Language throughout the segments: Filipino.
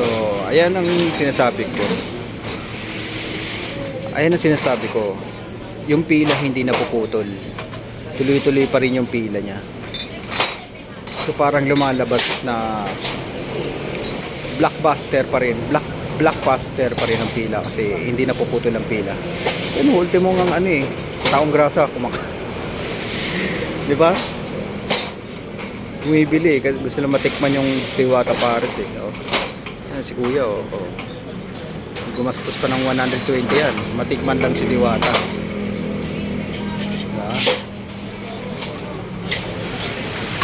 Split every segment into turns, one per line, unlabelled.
So, ayan ang sinasabi ko. Ayan ang sinasabi ko. Yung pila hindi napuputol. Tuloy-tuloy pa rin yung pila niya. So parang lumalabas na blockbuster pa rin. Black blockbuster pa rin ang pila kasi hindi napuputol ang pila. Yan ultimo ng ano eh, taong grasa kumaka. 'Di ba? Bumibili kasi gusto lang matikman yung Tiwata Paris eh. Oh. Yan si Kuya oh. oh. Gumastos pa ng 120 yan. Matikman lang si Diwata. Diba?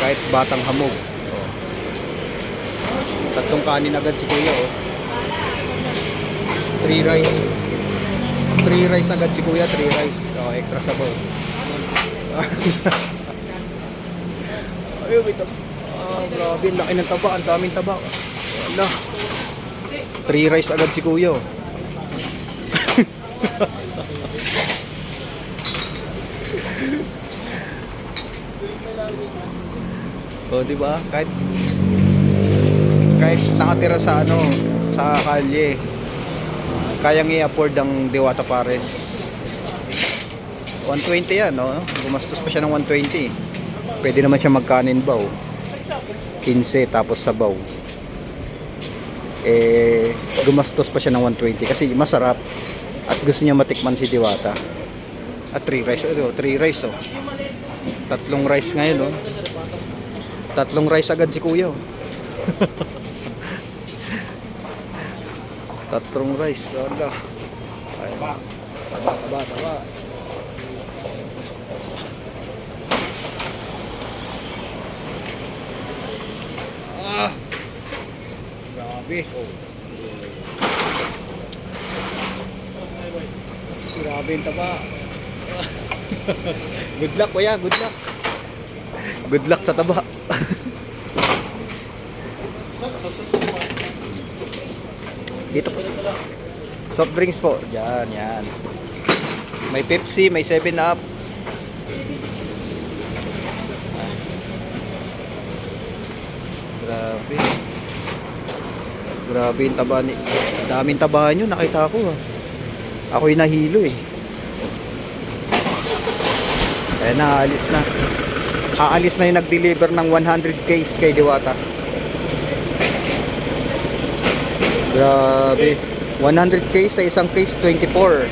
Kahit batang hamog. Oh. Tatlong kanin agad si Kuya oh. Three rice. Three rice agad si Kuya, three rice. Oh, extra sabaw. Ayun, may taba. Ah, grabe, laki ng taba. Ang daming taba. Wala. Three rice agad si Kuya. oh. oh, di ba? Kahit kahit nakatira sa ano, sa kalye, kayang i-afford ang Diwata Pares. 120 yan, no? Gumastos pa siya ng 120. Pwede naman siya magkanin baw. 15 tapos sabaw. Eh, gumastos pa siya ng 120 kasi masarap at gusto niya matikman si Diwata. At 3 rice, oh, 3 rice oh. Tatlong rice ngayon oh. Tatlong rice agad si Kuya oh. Tatlong rice, ala. Taba, taba, taba. Ah! Grabe. Oh. Grabe yung taba. good luck, kuya. Good luck. Good luck sa taba. Dito po. Soft drinks po. Yan, yan. May Pepsi, may 7 Up. Grabe. Grabe yung taba ni... Daming tabahan nyo, nakita ko ah. Ako'y nahilo eh. Kaya na, aalis na. Aalis na yung nag-deliver ng 100 case kay Diwata. Grabe. 100 case sa isang case 24.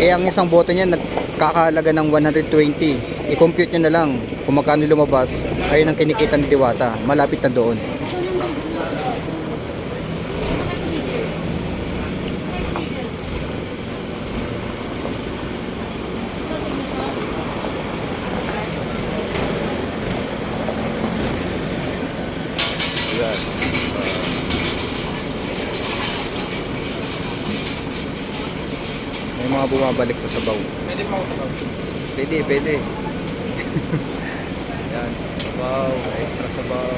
Eh ang isang bote niya nagkakahalaga ng 120. I-compute niyo na lang kung magkano lumabas. Ayun ang kinikita ni Diwata. Malapit na doon. Yan. May mga bumabalik sa sabaw.
Pwede pa ako sabaw.
Pwede, pwede. Yan. Sabaw, extra sabaw.